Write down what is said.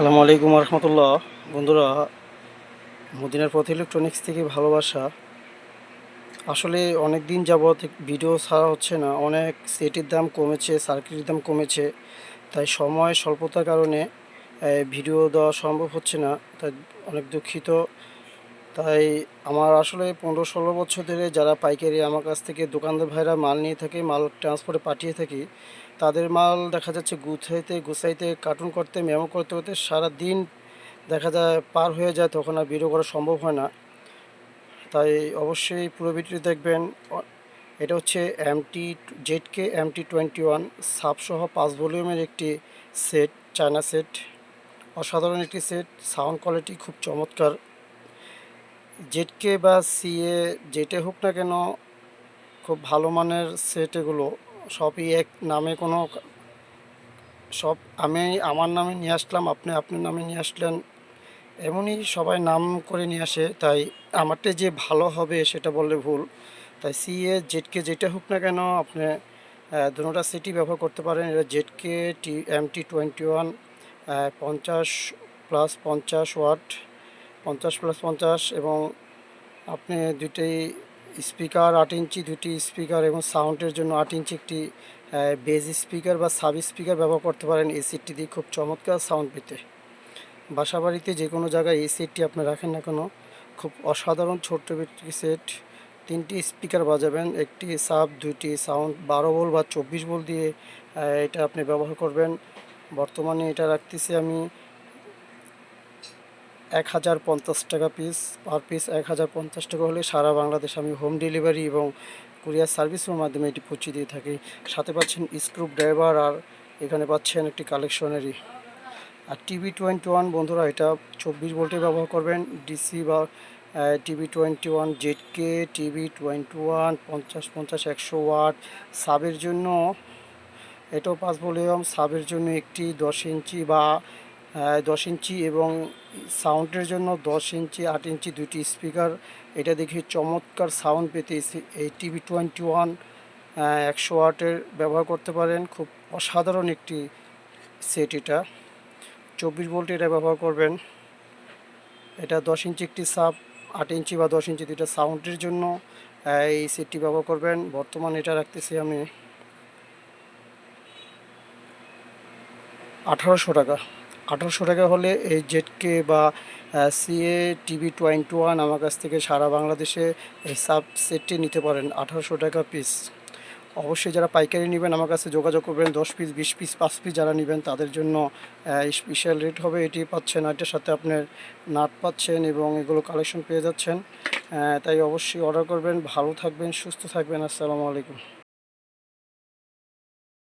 আসসালামু আলাইকুম রহমতুল্লাহ বন্ধুরা, মদিনার পথ ইলেকট্রনিক্স থেকে ভালোবাসা। আসলে অনেক দিন যাবৎ ভিডিও ছাড়া হচ্ছে না। অনেক সেটের দাম কমেছে সার্কিটের দাম কমেছে। তাই সময় স্বল্পতার কারণে ভিডিও দেওয়া সম্ভব হচ্ছে না। তাই অনেক দুঃখিত। তাই আমার আসলে পনেরো ষোলো বছর ধরে যারা পাইকারি আমার কাছ থেকে দোকানদার ভাইরা মাল নিয়ে থাকে, মাল ট্রান্সপোর্টে পাঠিয়ে থাকি, তাদের মাল দেখা যাচ্ছে গুছাইতে গুছাইতে কার্টুন করতে মেমো করতে করতে সারা দিন দেখা যায় পার হয়ে যায়, তখন আর ভিডিও করা সম্ভব হয় না। তাই অবশ্যই পুরো ভিডিওটি দেখবেন। এটা হচ্ছে MT Z K MT twenty one সাবসহ পাঁচ ভলিউমের একটি সেট চায়না সেট অসাধারণ একটি সেট সাউন্ড কোয়ালিটি খুব চমৎকার। জেডকে বা সিএ যেটা হোক না কেন, খুব ভালো মানের সেট এগুলো, সবই এক নামে কোনো সব আমি আমার নামে নিয়ে আসলাম, আপনি আপনার নামে নিয়ে আসলেন, এমনই সবাই নাম করে নিয়ে আসে, তাই আমারটা যে ভালো হবে সেটা বললে ভুল। তাই সিএ, জেডকে যেটা হোক না কেন, আপনি দুটা সিটি ব্যবহার করতে পারেন, এটা ZK T, M T twenty one পঞ্চাশ প্লাস পঞ্চাশ ওয়াট পঞ্চাশ প্লাস পঞ্চাশ এবং আপনি দুটি স্পিকার আট ইঞ্চি দুটি স্পিকার এবং সাউন্ডের জন্য আট ইঞ্চি একটি বেজ স্পিকার বা সাব স্পিকার ব্যবহার করতে পারেন। এই সেটটি দিয়ে খুব চমৎকার সাউন্ড পেতে। বাসা বাড়িতে যে কোনো জায়গায় এই সেটটি আপনি রাখেন না কেন, খুব অসাধারণ ছোট্ট একটি সেট তিনটি স্পিকার বাজাবেন, একটি সাব দুইটি সাউন্ড বারো বল বা চব্বিশ বল দিয়ে এটা আপনি ব্যবহার করবেন। বর্তমানে এটা রাখতেছি আমি এক হাজার পঞ্চাশ টাকা পিস পার পিস এক হাজার পঞ্চাশ টাকা হলে সারা বাংলাদেশ আমি হোম ডেলিভারি এবং কুরিয়ার সার্ভিসের মাধ্যমে এটি পৌঁছে দিয়ে থাকি। সাথে পাচ্ছেন স্ক্রু ড্রাইভার আর এখানে পাচ্ছেন একটি কালেকশনারি আর টিভি টোয়েন্টি ওয়ান বন্ধুরা, এটা চব্বিশ ভোল্টে ব্যবহার করবেন। ডিসি বা TV twenty one Z K TV twenty one পঞ্চাশ পঞ্চাশ, একশো ওয়াট সাবের জন্য, এটাও পাঁচ ভলিউম সাবের জন্য একটি দশ ইঞ্চি বা দশ ইঞ্চি এবং সাউন্ডের জন্য দশ ইঞ্চি, আট ইঞ্চি দুটি স্পিকার। এটা দেখে চমৎকার সাউন্ড পেতে এই টিভি টোয়েন্টি ওয়ান একশো ওয়াটের ব্যবহার করতে পারেন। খুব অসাধারণ একটি সেট এটা। চব্বিশ ভোল্ট এটা ব্যবহার করবেন। এটা দশ ইঞ্চি একটি সাপ আট ইঞ্চি বা দশ ইঞ্চি দুইটা সাউন্ডের জন্য এই সেটটি ব্যবহার করবেন। বর্তমানে এটা রাখতেছি আমি আঠারোশো টাকা। আঠারোশো টাকা হলে এই জেটকে বা সিএ টিভি টোয়েন্টি ওয়ান আমার কাছ থেকে সারা বাংলাদেশে এই সাব সেটটি নিতে পারেন, আঠারোশো টাকা পিস। অবশ্যই যারা পাইকারি নেবেন আমার কাছে যোগাযোগ করবেন, দশ পিস, বিশ পিস, পাঁচ পিস যারা নেবেন তাদের জন্য স্পেশাল রেট হবে, এটি পাচ্ছেন, এটার সাথে আপনার নাট পাচ্ছেন এবং এগুলো কালেকশন পেয়ে যাচ্ছেন। তাই অবশ্যই অর্ডার করবেন, ভালো থাকবেন, সুস্থ থাকবেন, আসসালামু আলাইকুম।